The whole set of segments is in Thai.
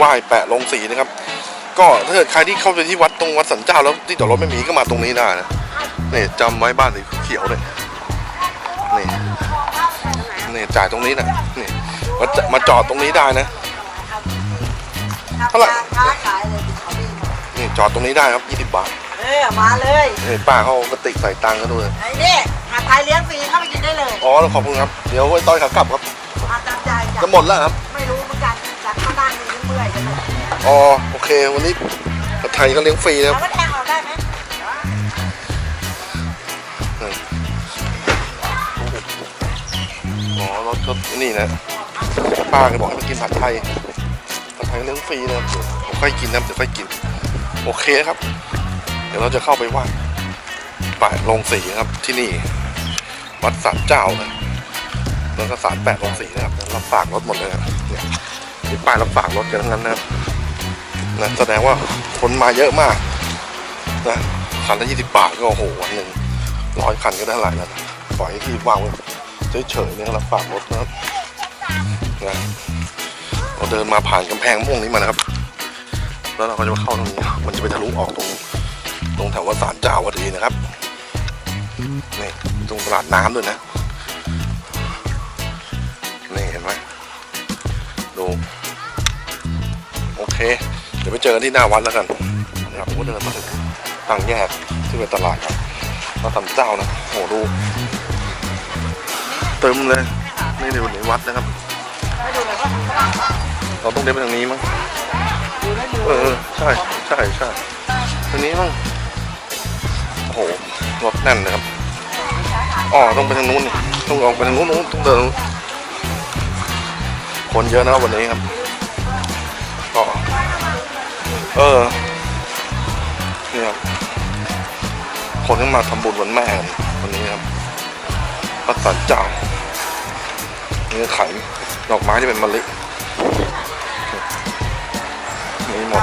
ไหว้แปะลงสีนะครับ ก็ถ้าเกิดใครที่เข้าไปที่วัดตรงวัดสันเจ้าแล้วที่จอดรถไม่มีก็มาตรงนี้ได้นะนี่จำไว้บ้านสีเขียวเลยนี่นี่จ่ายตรงนี้นะนี่มาจมาจอดตรงนี้ได้นะเท่าไหร่ค้าขายเลยเขาดีนี่จอดตรงนี้ได้ครับ 20 บาทเออมาเลยนี่ป้าเขาเอากระติกใส่ตังค์กันด้วยไอ้นี่มาไทยเลี้ยงฟรีเข้าไปกินได้เลย อ๋อขอบคุณครับ เดี๋ยวไว้ต้อยขากลับครับมาตามใจจ้ะจะหมดแล้วครับ อ๋อโอเค วันนี้ผัดไทยก็เลี้ยงฟรีนะครับแล้วก็แทงออกได้ไหมอ๋อรถก็นี่นะป้าก็บอกให้มากินผัดไทย ผัดไทยเลี้ยงฟรีนะครับเดี๋ยวผมค่อยกินนะเดี๋ยวค่อยกิน โอเคครับ เดี๋ยวเราจะเข้าไปไหว้ป่าลงสีครับที่นี่ วัดสันเจ้าเลยแล้วก็ศาลแปดลงสีนะครับรับฝากรถหมดเลยนะครับเนี่ยมีป้ายรับฝากรถกันทั้งนั้นนะครับ นะแสดงว่าคนมาเยอะมากนะคันละยี่สิบบาทก็โอ้โหวันหนึ่งร้อยคันก็ได้เท่าไหร่แล้วนะปล่อยให้ที่วางไว้เฉยๆเนี่ยรับฝากรถนะครับนะเราเดินมาผ่านกำแพงม่วงนี้มานะครับ แล้วเราก็จะมาเข้าตรงนี้ มันจะไปทะลุออกตรง ตรงแถววัดศาลเจ้าวัดดีนะครับนี่ตรงตลาดน้ำด้วยนะนี่เห็นไหมดูโอเค เดี๋ยวไปเจอกันที่หน้าวัดแล้วกันนะครับผมก็เดินมาถึงทางแยกที่เป็นตลาดครับวัดศาลเจ้านะโหดูเติมเลยนี่เดี๋ยวในวัดนะครับเราต้องเดินไปทางนี้มั้งเออใช่ใช่ใช่ทางนี้มั้งโอ้โหรถแน่นนะครับอ๋อต้องไปทางนู้นต้องออกไปทางนู้นนู้นต้องเดินคนเยอะนะวันนี้ครับก็ เออนี่ครับคนที่มาทำบุญวันแม่กันวันนี้ครับพระสันเจ้าเนื้อไข่ดอกไม้ที่เป็นมะลิมีหมด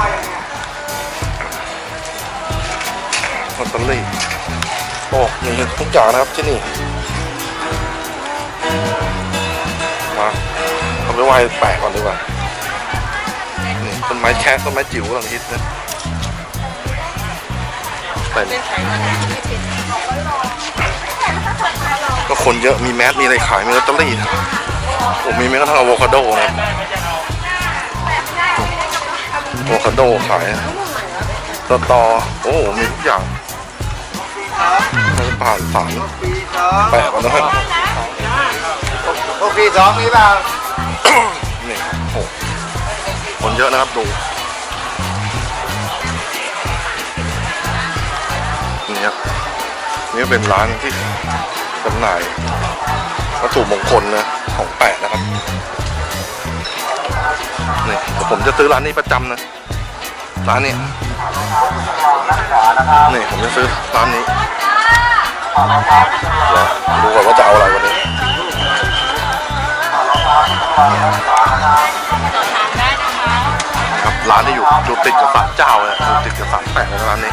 ลอตเตอรี่โอ้มีทุกอย่างนะครับที่นี่ มาเอาไปไหว้แปะก่อนดีกว่า ต้นไม้แค่ต้นไม้จิ๋วกำลังฮิตนะเต็มก็คนเยอะมีแมสมีอะไรขายมีลอตเตอรี่ผมมีแม้กระทั่งอะโวคาโดนะอะโวคาโดขายนะสตอโอ้โหมีทุกอย่างผ่านสารแปะก่อนนะครับพวกพี่สองมีเปล่านี่โอ้โห คนเยอะนะครับดูนี่ครับนี่เป็นร้านที่จำหน่ายวัตถุมงคลนะของแปะนะครับนี่แต่ผมจะซื้อร้านนี้ประจำนะร้านนี้นี่ผมจะซื้อร้านนี้ดูก่อนว่าจะเอาอะไรวันนี้ รับร้านที่อยู่อยู่ติดกับศาลเจ้าเลยอยู่ติดกับศาลแปะเลยนะร้านนี้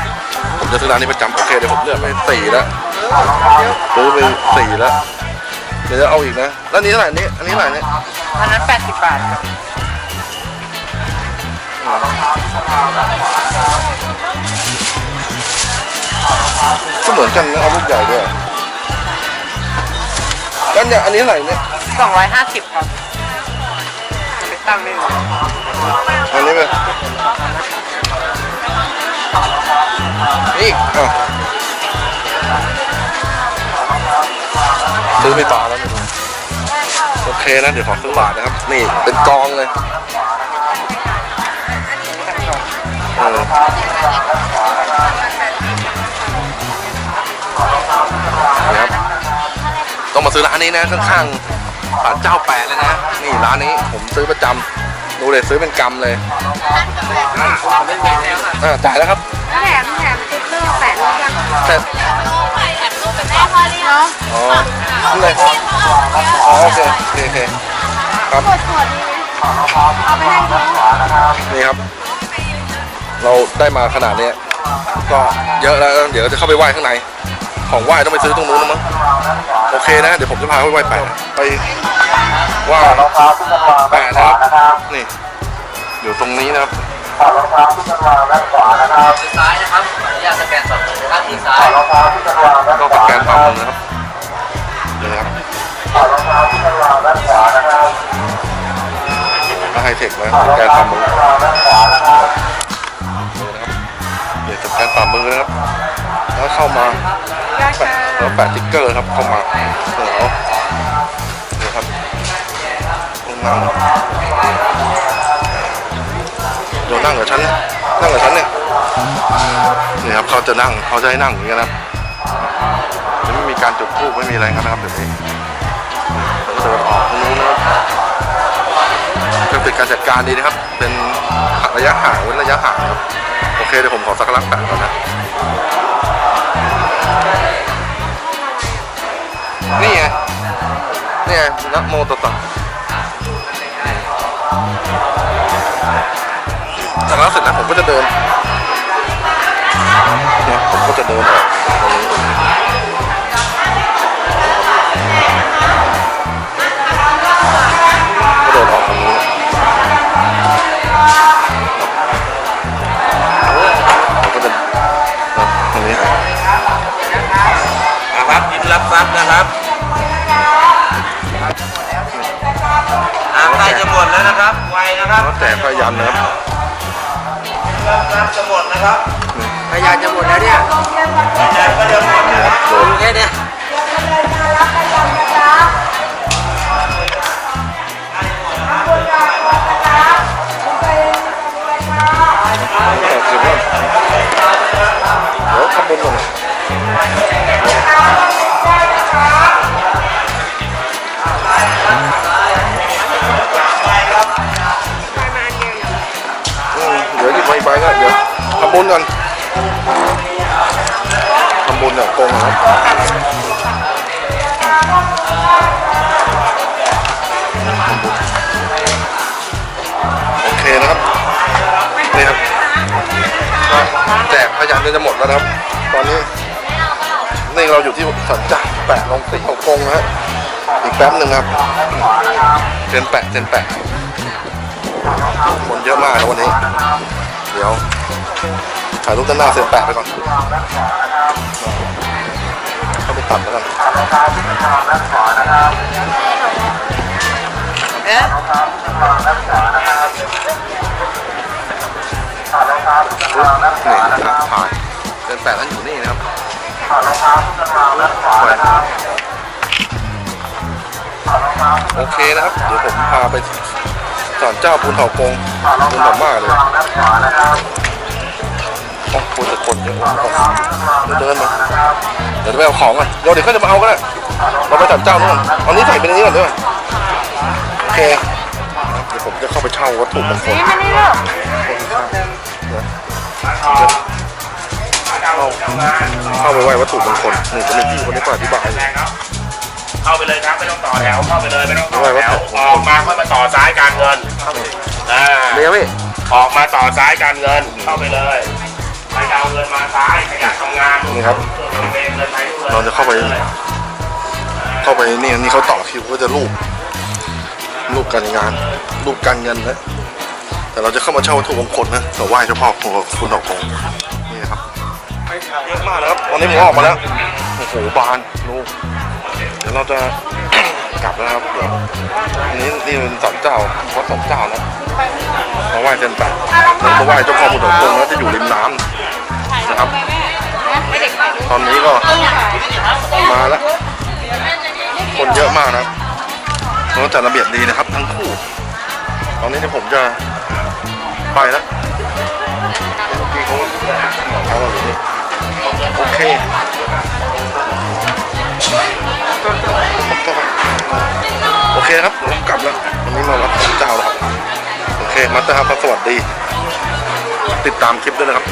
ผมจะซื้อร้านนี้ประจำโอเคเดี๋ยวผมเลือกไปสี่แล้วซื้อไปสี่แล้วเดี๋ยวจะเอาอีกนะ แล้วอันนี้เท่าไหร่อันนี้อันนี้เท่าไหร่เนี่ยอันนั้น80บาทครับก็เหมือนกันนะเอาลูกใหญ่ด้วยแล้วเนี่ยอันนี้เท่าไหร่เนี่ย250ครับไปตั้งได้ เลยอันนี้ไปนี่อะซื้อไปต่อแล้วไม่รู้โอเคนะเดี๋ยวขอซื้อบาทนะครับ นี่เป็นกองเลยเออนี่ครับต้องมาซื้อร้านนี้นะข้างๆ ศาลเจ้าแปะเลยนะ นี่ร้านนี้ผมซื้อประจำดูเลยซื้อเป็นกำเลยอ่าจ่ายแล้วครับแถมแถมติ๊กเกอร์แปะรูปยังแต่เนาะอ๋อนี่เลยอ๋อโอเคโอเคโอเคครับตรวจตรวจดีไหมเอาไปให้ดูนี่ครับ เราได้มาขนาดเนี้ยก็เยอะแล้วเดี๋ยวจะเข้าไปไหว้ข้างใน ของไหว้ต้องไปซื้อตรงนู้นแล้วมั้ง โอเคนะ เดี๋ยวผมจะพาไปไหว้แปะไปไหว้แปะนะครับ นี่ อยู่ตรงนี้นะครับถอดรองเท้าที่จะวางด้านขวานะครับมือซ้ายนะครับขออนุญาตสแกนสอบเลยนะครับมือซ้าถอยดรองเท้าที่จะวางด้านก็ขสวาแกนนะคฝ่ารับมือนะครับนี่นะครับถอดรองเท้าที่จะวางด้านขวานะครับก็ไฮเทคนะถอดสรองแกนเท้าฝ่ามืที่อจะวางด้านขวานะครับนี่นะครับเดี๋ยวสแกนฝ่ามือนะครับ แล้วเข้ามา แปะแล้วแปะติ๊กเกอร์ครับเข้ามาเดี๋ยวนี่ครับลงนั่งเดี๋ยวนั่งกับฉันนั่งกับฉันเนี่ยนี่ครับเขาจะนั่งเขาจะให้นั่งอย่างนี้ยนะครับจะไม่มีการจุดธูปไม่มีอะไรกันนะครับเดี๋ยวนี้เดินออกตรงนู้นนะครับก็เป็นการจัดการดีนะครับ เป็นระยะห่างเว้นระยะห่างครับ โอเคเดี๋ยวผมขอสักการะแปะก่อนนะ นี่ไง นี่ไงนะโมตัสสะจากนั้นเสร็จแล้วผมก็จะเดินเนี่ยผมก็จะเดินออกตรงนี้ แล้วนะครับ ไวนะครับแล้วแต่พยันนะครับรับทรัพย์จะหมดนะครับ พยานจะหมดแล้วเนี่ย บุญก่อนทำบุญเนี่ยโกงนะครับโอเคนะครับ นี่ครับก็แจกพยานจะหมดแล้วครับ ตอนนี้ นี่เราอยู่ที่สันจ่าแปะลงตีของกงนะฮะ อีกแป๊บหนึ่งครับเซนแปะเซนแปะคนเยอะมากนะวันนี้ เดี๋ยว ถ่ายรูปด้านหน้าเซนแปะไปก่อนเข้าไปตัดแล้วกันเท้าที่จะวางด้านะครับเอ๊ะรองเท้าที่จะวางด้านขวานะครับถอดรองเท้าที่จะวางด้านะครับถ่ายเซนแปะนั้นอยู่นี่นะครับถอดรองเท้าที่จะวางด้านขวานะครับโอเคนะครับ เดี๋ยวผมพาไปศาลเจ้าปูนเถากงปูนเถามากเลย โอ้โหแต่คนเยอะถอดรองเท้าที่จะวเดินมาเดี๋ยวจะไปเอาของก่อนเดี๋ยวเดี๋ยวเขาจะมาเอาก็ได้เราไปศาลเจ้านู่นเอานี้ใส่ไปในนี้ก่อนด้วยโอเคเดี๋ยวผมจะเข้าไปเช่าวัตถุมงคลนี่มานี่ลูกเข้าไปไหว้วัตถุมงคลนี่จะมีพี่คนนี้ก็อธิบายอยู่เข้าไปเลยครับไม่ต้องต่อแถวเข้าไปเลยไม่ต้องต่อไม่ว่าแถวออกมาค่อยมาต่อซ้ายการเงินอ่าเมียพี่ออกมาต่อซ้ายการเงินเข้าไปเลย เอาเงินมาซ้ายใครอยากทำงานนี่ครับเงินเงินไปทุกเลยเราจะเข้าไป เข้าไปนี่นี่เขาต่อคิวก็จะรูปรูปการงานรูปการเงินนะแต่เราจะเข้ามาเช่าวัตถุมงคลนะแต่ไหว้เจ้าพ่อของคุณดอกคงนี่นะครับเยอะมากนะครับตอนนี้ผมออกมาแล้วโอ้โหบานลูกเดี๋ยวเราจะกลับแล้วนะครับเดี๋ยวอันนี้นี่เป็นสันเจ้าวัดสันเจ้านะมาไหว้เจนแปะแล้วมาไหว้เจ้าพ่อคุณดอกคงแล้วจะอยู่ริมน้ำ นะครับ ตอนนี้ก็มาแล้ว คนเยอะมากนะครับเราจัดระเบียบดีนะครับ ทั้งคู่ ตอนนี้เนี่ยผมจะไปแล้วเมื่อเขาเอาเราอยู่นี่โอเคโอเคครับผมกลับแล้ววันนี้มาวัดพระเจ้าแล้วครับ โอเคมาสเตอร์ครับสวัสดี ติดตามคลิปด้วยนะครับ